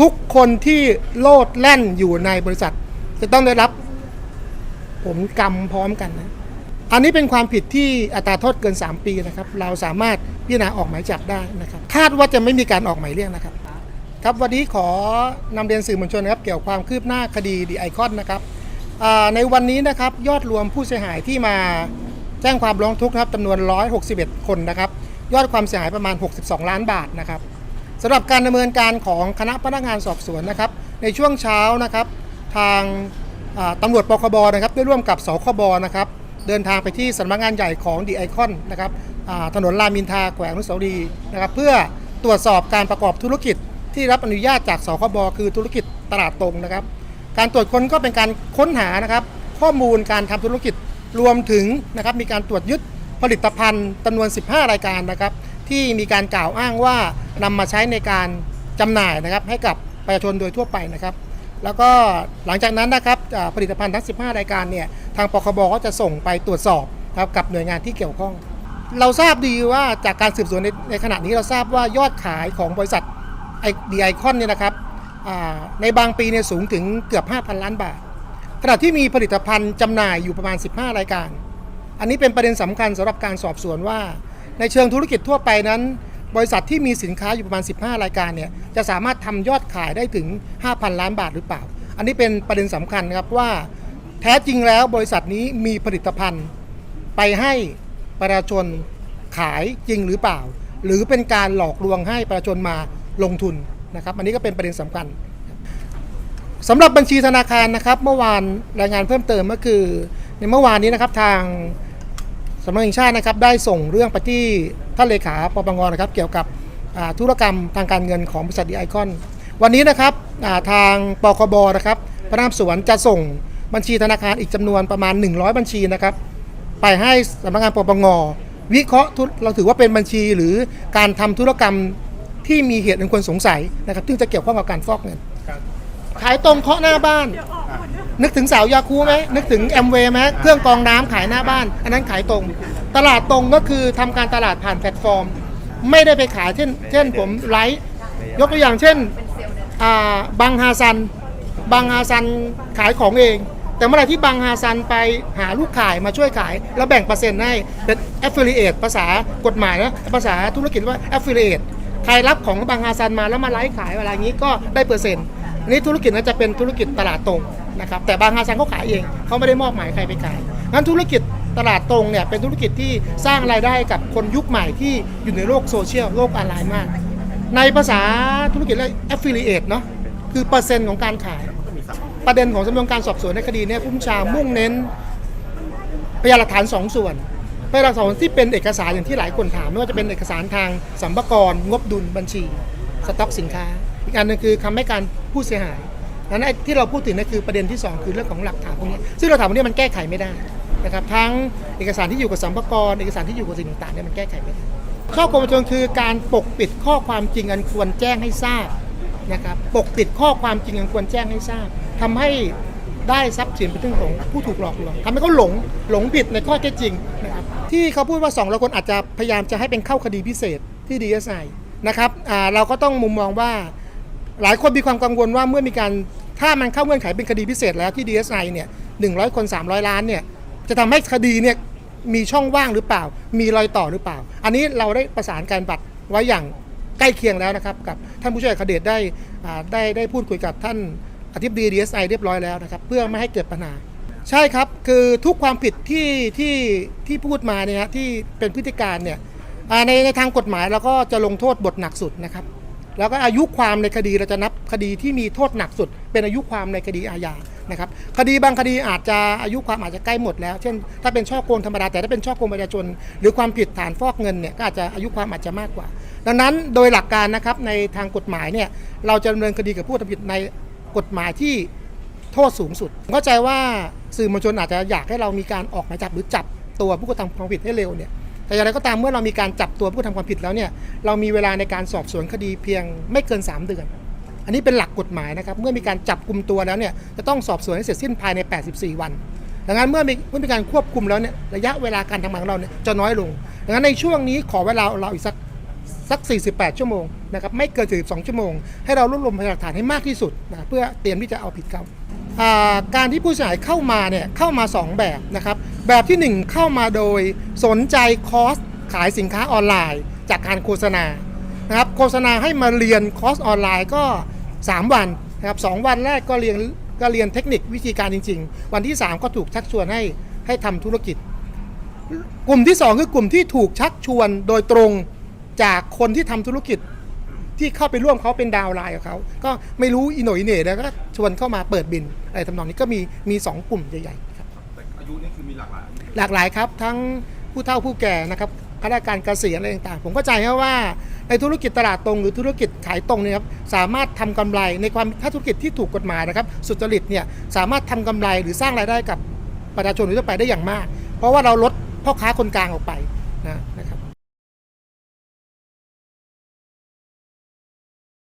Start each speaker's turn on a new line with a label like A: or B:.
A: ทุกคนที่โลดแล่นอยู่ในบริษัท จะต้องได้รับผลกรรมพร้อมกันนะ อันนี้เป็นความผิดที่อัตราโทษเกิน 3 ปีนะครับ เราสามารถพิจารณาออกหมายจับได้นะครับ คาดว่าจะไม่มีการออกหมายเรียกนะครับ ครับวันนี้ขอนำเรียนสื่อมวลชนนะครับ เกี่ยวกับความคืบหน้าคดีดีไอคอนนะครับอ่าในวันนี้นะครับยอดรวมผู้เสียหายที่มาแจ้งความร้องทุกข์นะครับจำนวน 161 คนนะครับ ยอดความเสียหายประมาณ 62 ล้านบาทนะครับ สำหรับการดำเนินการของคณะพนักงานสอบสวนนะครับ ในช่วงเช้านะครับ ทางอ่าตำรวจปคบนะครับได้ร่วมกับสคบนะครับ เดินทางไปที่สำนักงานใหญ่ของดีไอคอนนะครับถนนรามินทาแขวงนุสาวรีนะครับ เพื่อตรวจสอบการประกอบธุรกิจที่รับอนุญาตจากสคบคือธุรกิจตลาดตรงนะครับ การตรวจค้นก็เป็นการค้นหานะครับ ข้อมูลการทำธุรกิจรวมถึงนะครับมีการตรวจยึดผลิตภัณฑ์จำนวน 15 รายการนะครับ ที่มีการกล่าวอ้างว่านำมาใช้ในการจำหน่ายนะครับให้กับประชาชนโดยทั่วไปนะครับ แล้วก็หลังจากนั้นนะครับผลิตภัณฑ์ทั้ง 15 รายการเนี่ยทางปคบก็จะส่งไปตรวจสอบครับกับหน่วยงานที่เกี่ยวข้อง เราทราบดีว่าจากการสืบสวนในในขณะนี้เราทราบว่ายอดขายของบริษัทไอดีไอคอนเนี่ยนะครับในบางปีเนี่ยสูงถึงเกือบ 5,000 ล้านบาท ขณะที่มีผลิตภัณฑ์จำหน่ายอยู่ประมาณ 15 รายการ อันนี้เป็นประเด็นสำคัญสำหรับการสอบสวนว่า ในเชิงธุรกิจทั่วไปนั้น บริษัทที่มีสินค้าอยู่ประมาณ 15 รายการเนี่ยจะสามารถทำยอดขายได้ถึง 5,000 ล้านบาทหรือเปล่า อันนี้เป็นประเด็นสำคัญครับว่า แท้จริงแล้วบริษัทนี้มีผลิตภัณฑ์ ไปให้ประชาชนขายจริงหรือเปล่า หรือเป็นการหลอกลวงให้ประชาชนมาลงทุนนะครับ อันนี้ก็เป็นประเด็นสำคัญสำหรับบัญชีธนาคารนะครับ เมื่อวานรายงานเพิ่มเติมก็คือในเมื่อวานนี้นะครับทาง สำนักงานแห่งชาตินะครับได้ส่งเรื่องไปที่ท่านเลขาปปงนะครับ เกี่ยวกับอ่าธุรกรรมทางการเงินของบริษัทดีไอคอน วันนี้นะครับอ่าทางปคบนะครับพนักงานสวนจะส่งบัญชีธนาคารอีกจำนวนประมาณ 100 บัญชีนะครับ ไปให้สำนักงานปปงวิเคราะห์ธุเราถือว่าเป็นบัญชีหรือการทำธุรกรรมที่มีเหตุอันควรสงสัยนะครับซึ่งจะเกี่ยวข้องกับการฟอกเงินขายตรงเคาะหน้าบ้าน นึกถึงสาวยาคูไหมนึกถึงแอมเวย์ไหมเครื่องกรองน้ำขายหน้าบ้าน อันนั้นขายตรง ตลาดตรงก็คือทำการตลาดผ่านแพลตฟอร์ม ไม่ได้ไปขายเช่น เช่นผมไลฟ์ยกตัวอย่างเช่นอ่าบังฮาซันบังฮาซันขายของเอง แต่เมื่อไรที่บังฮาซันไปหาลูกขายมาช่วยขาย แล้วแบ่งเปอร์เซ็นต์ให้เป็น affiliate ภาษากฎหมายนะภาษาธุรกิจว่า affiliate ใครรับของบังฮาซันมาแล้วมาไลฟ์ขายอะไรอย่างนี้ก็ได้เปอร์เซ็นต์ นนี้ธุรกิจนั้นจะเป็นธุรกิจตลาดตรงนะครับแต่บางฮาซันเขาขายเองเขาไม่ได้มอบหมายใครไปขายงั้นธุรกิจตลาดตรงเนี่ยเป็นธุรกิจที่สร้างรายได้กับคนยุคใหม่ที่อยู่ในโลกโซเชียลโลกออนไลน์มาก ในภาษาธุรกิจเรียก affiliate เนาะคือเปอร์เซ็นต์ของการขาย ประเด็นของสำนวนการสอบสวนในคดีเนี้ผู้บัญชามุ่งเน้นพยานหลักฐานสองส่วนพยานหลักฐานที่เป็นเอกสารอย่างที่หลายคนถามไม่ว่าจะเป็นเอกสารทางสัมภาระงบดุลบัญชี สต็อกสินค้า อีกอันหนึงคือคำให้การผู้เสียหายนั้นที่เราพูดถึงนั่นคือประเด็นที่สองคือเรื่องของหลักฐานพวกนี้ซึ่งเราถามพวกนี้มันแก้ไขไม่ได้นะครับทั้งเอกสารที่อยู่กับสัมภาระเอกสารที่อยู่กับสิ่งต่างๆเนี่ยมันแก้ไขไม่ได้ข้อกงประชนคือการปกปิดข้อความจริงอันควรแจ้งให้ทราบนะครับปกปิดข้อความจริงอันควรแจ้งให้ทราบทำให้ได้ทรัพย์สินเป็นเรื่องของผู้ถูกหลอกลวงทำให้เขาหลงหลงผิดในข้อเท็จจริงนะครับที่เขาพูดว่า2องร้อคนอาจจะพยายามจะให้เป็นเข้าคดีพิเศษที่ DSI นะครับอ่าเราก็ต้องมุมมองว่า หลายคนมีความกังวลว่าเมื่อมีการถ้ามันเข้าเงื่อนไขเป็นคดีพิเศษแล้วที่ DSI เนี่ยหนึ่งคน 300 ล้านเนี่ยจะทำให้คดีเนี่ยมีช่องว่างหรือเปล่า มีรอยต่อหรือเปล่า อันนี้เราได้ประสานการบัตรไว้อย่างใกล้เคียงแล้วนะครับ กับท่านผู้ช่วยคดชได้ได้ได้พูดคุยกับท่านอธิบดี DSI เรียบร้อยแล้วนะครับ เพื่อไม่ให้เกิดปัญหา ใช่ครับ คือทุกความผิดที่ที่ที่พูดมาเนี่ยฮะที่เป็นพฤติการเนี่ยในในทางกฎหมายเราก็จะลงโทษบทหนักสุดนะครับ แล้วก็อายุความในคดีเราจะนับคดีที่มีโทษหนักสุด เป็นอายุความในคดีอาญานะครับคดีบางคดีอาจจะอายุความอาจจะใกล้หมดแล้ว เช่น ถ้าเป็นช่อโกงธรรมดาแต่ถ้าเป็นช่อโกงประชาชน หรือความผิดฐานฟอกเงินเนี่ยก็อาจจะอายุความอาจจะมากกว่า ดังนั้นโดยหลักการนะครับในทางกฎหมายเนี่ยเราจะดำเนินคดีกับผู้ทำผิดในกฎหมายที่โทษสูงสุดผมเข้าใจว่าสื่อมวลชนอาจจะอยากให้เรามีการออกหมายจับหรือจับตัวผู้กระทำความผิดให้เร็วเนี่ย แต่อย่างไรก็ตามเมื่อเรามีการจับตัวผู้กระทำความผิดแล้วเนี่ยเรามีเวลาในการสอบสวนคดีเพียงไม่เกิน 3 เดือน อันนี้เป็นหลักกฎหมายนะครับเมื่อมีการจับกลุ่มตัวแล้วเนี่ยจะต้องสอบสวนให้เสร็จสิ้นภายใน 84 วันดังนั้นเมื่อมีเมื่อมีการควบคุมแล้วเนี่ยระยะเวลาการทำงานของเราเนี่ยจะน้อยลงดังนั้นในช่วงนี้ขอเวลาเราอีกสักสัก 48 ชั่วโมงนะครับไม่เกิน 42 ชั่วโมง ให้เรารวบรวมพยานหลักฐานให้มากที่สุดนะเพื่อเตรียมที่จะเอาผิดเขา การที่ผู้เสียหายเข้ามาเนี่ยเข้ามา 2 แบบนะครับ แบบที่ 1 เข้ามาโดยสนใจคอร์สขายสินค้าออนไลน์ จากการโฆษณานะครับโฆษณาให้มาเรียนคอร์สออนไลน์ก็ 3 วันนะครับสองวันแรกก็เรียนก็เรียนเทคนิควิธีการจริง ๆ วันที่ 3 ก็ถูกชักชวนให้ให้ทำธุรกิจ กลุ่มที่ 2 คือกลุ่มที่ถูกชักชวนโดยตรงจากคนที่ทำธุรกิจ ที่เข้าไปร่วมเขาเป็นดาวน์ไลน์กับเขา ก็ไม่รู้อีโหนอยเหน่แล้วก็ชวนเข้ามาเปิดบินอะไรทำนองนี้ก็มีมี2กลุ่มใหญ่ๆครับ
B: แต่อายุนี่คือมีหลากหลายอายุ
A: หลากหลายครับ ทั้งผู้เฒ่าผู้แก่นะครับข้าราชการเกษียณอะไรต่างๆ ผมเข้าใจครับว่าในธุรกิจตลาดตรง หรือธุรกิจขายตรงเนี่ยครับสามารถทำกำไรในความถ้าธุรกิจที่ถูกกฎหมายนะครับสุจริตเนี่ยสามารถทำกำไรหรือสร้างรายได้กับประชาชนทั่วไปได้อย่างมาก เพราะว่าเราลดพ่อค้าคนกลางออกไปนะนะครับ